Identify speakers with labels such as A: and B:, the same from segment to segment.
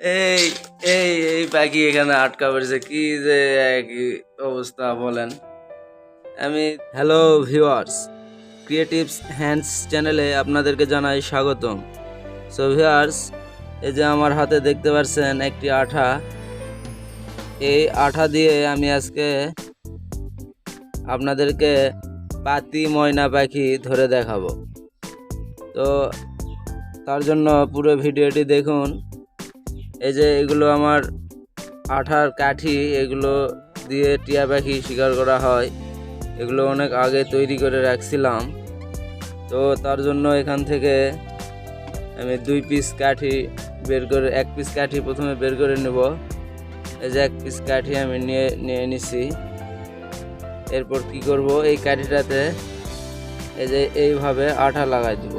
A: এই এই এই পাখি এখানে আটকা পড়েছে। কি যে অবস্থা বলেন। আমি হ্যালো ভিউয়ার্স ক্রিয়েটিভস হ্যান্ডস চ্যানেলে আপনাদেরকে জানাই স্বাগতম। সো ভিউয়ার্স এই যে আমার হাতে দেখতে পাচ্ছেন একটি আঠা। এই আঠা দিয়ে আমি আজকে আপনাদেরকে পাতি ময়না পাখি ধরে দেখাবো। তো তার জন্য পুরো ভিডিওটি দেখুন। এই যে এগুলো আমার আঠার কাঠি, এগুলো দিয়ে টিয়া পাখি শিকার করা হয়। এগুলো অনেক আগে তৈরি করে রাখছিলাম। তো তার জন্য এখান থেকে আমি দুই পিস কাঠি বের করে, এক পিস কাঠি প্রথমে বের করে নেব। এই যে এক পিস কাঠি আমি নিয়ে নিয়ে নিছি। এরপর কি করব? এই কাঠিটাতে এই যে এইভাবে আঠা লাগাই দিব।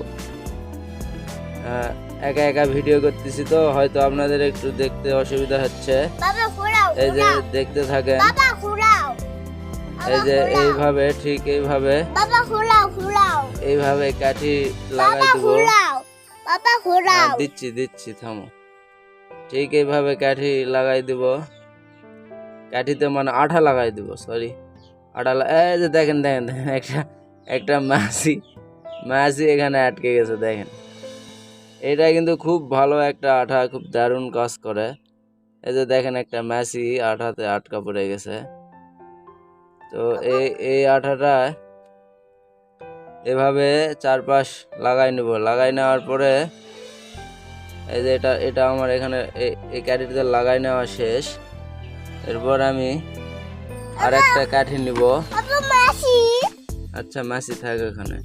A: একা একা ভিডিও করতেছি তো হয়তো আপনাদের একটু দেখতে অসুবিধা হচ্ছে। এই যে দেখতে থাকেন। এই যে এইভাবে ঠিক এইভাবে। এইভাবে কাঠি লাগাই দিব। দিচ্ছি দিচ্ছি থামো। ঠিক এইভাবে কাঠি লাগাই দিব। কাঠিতে মানে আঠা লাগাই দিব সরি আঠা এই যে দেখেন দেখেন দেখেন একটা একটা মাছি মাছি এখানে আটকে গেছে দেখেন। এটা কিন্তু খুব ভালো একটা আঠা খুব দারুণ কাজ করে। এই যে দেখেন একটা মাছি আঠাতে আটকা পড়ে গেছে। তো এই এই আঠাটা এভাবে চারপাশ লাগাই নেব। লাগাই নেওয়ার পরে এই যে এটা এটা আমার এখানে এই- এই কাঠিতে লাগাই নেওয়া শেষ। এরপর আমি আর একটা কাঠি নিব। আচ্ছা মাসি থাকে ওখানে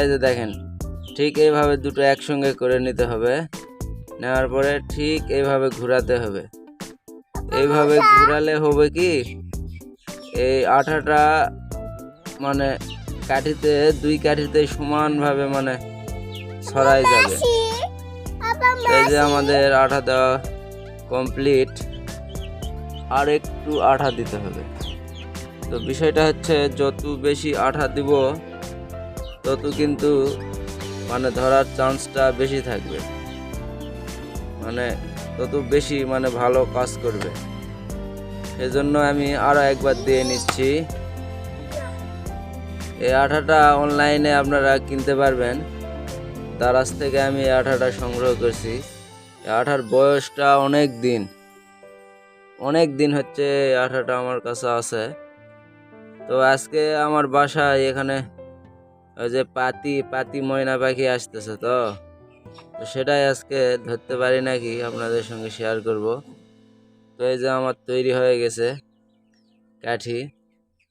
A: এই যে দেখেন ঠিক এইভাবে দুটো একসঙ্গে করে নিতে হবে। নেওয়ার পরে ঠিক এইভাবে ঘোরাতে হবে। এইভাবে ঘোরালে হবে কি? এই আঠাটা মানে কাঠিতে দুই কাঠিতে সমানভাবে মানে ছড়াই যাবে। এই যে আমাদের আঠা দেওয়া কমপ্লিট আর একটু আঠা দিতে হবে। তো বিষয়টা হচ্ছে যত বেশি আঠা দিব তত কিন্তু মানে ধরার চান্সটা বেশি থাকবে। মানে তত বেশি মানে ভালো কাজ করবে। সেজন্য আমি আরও একবার দিয়ে নিচ্ছি। এই আঠাটা অনলাইনে আপনারা কিনতে পারবেন। তার দারাজ থেকে আমি এই আঠাটা সংগ্রহ করছি। এই আঠার বয়সটা অনেক দিন। অনেক দিন হচ্ছে এই আঠাটা আমার কাছে আছে। তো আজকে আমার বাসায় এখানে ওই যে পাতি পাতি ময়না পাখি আসতেছে তো? তো সেটাই আজকে ধরতে পারি নাকি আপনাদের সঙ্গে শেয়ার করব। তো এই যে আমার তৈরি হয়ে গেছে কাঠি।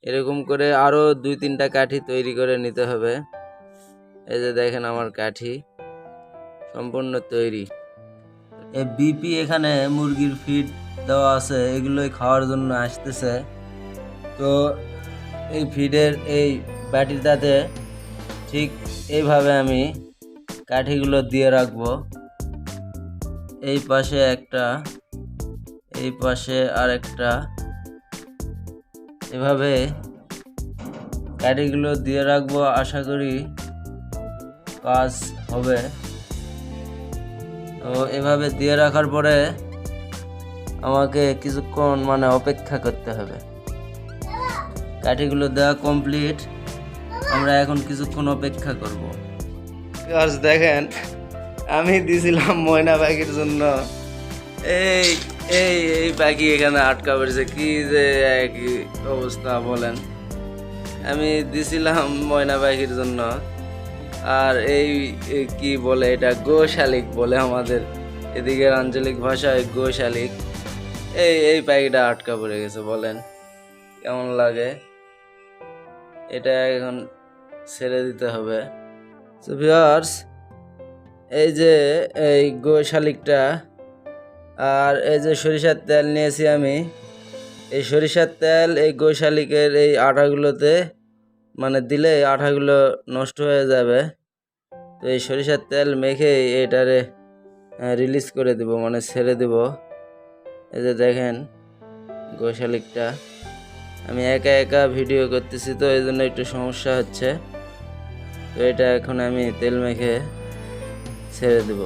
A: এরকম করে আরও দুই তিনটা কাঠি তৈরি করে নিতে হবে। এই যে দেখেন আমার কাঠি সম্পূর্ণ তৈরি। এই বিপি এখানে মুরগির ফিড দেওয়া আছে, এগুলোই খাওয়ার জন্য আসতেছে। তো এই ফিডের এই বাটিটাতে ঠিক এইভাবে আমি কাঠিগুলো দিয়ে রাখব। এই পাশে একটা, এই পাশে আর একটা এভাবে কাঠিগুলো দিয়ে রাখব, আশা করি কাজ হবে। তো এভাবে দিয়ে রাখার পরে আমাকে কিছুক্ষণ মানে অপেক্ষা করতে হবে। কাঠিগুলো দেওয়া কমপ্লিট আমরা এখন কিছুক্ষণ অপেক্ষা করব। দেখেন, আমি দিছিলাম ময়না পাখির জন্য। এই এই এই পাখি এখানে আটকা পড়েছে। কি যে এক অবস্থা, বলেন। আমি দিছিলাম ময়না পাখির জন্য। আর এই কি বলে এটা? গোশালিক বলে আমাদের। এদিকের আঞ্চলিক ভাষায় গোশালিক। এই এই পাখিটা আটকা পড়ে গেছে, বলেন। কেমন লাগে? এটা এখন ছেড়ে দিতে হবে। তো ভিউয়ার্স এই যে এই গোশালিকটা আর এই যে সরিষার তেল নিয়েছি আমি, এই সরিষার তেল এই গোশালিকের এই আঠাগুলোতে মানে দিলে এই আঠাগুলো নষ্ট হয়ে যাবে। তো এই সরিষার তেল মেখে এটারে রিলিজ করে দেব মানে ছেড়ে দেব। এই যে দেখেন গোশালিকটা আমি একা একা ভিডিও করতেছি তো, এই জন্য একটু সমস্যা হচ্ছে। তো এটা এখন আমি তেল মেখে ছেড়ে দেব।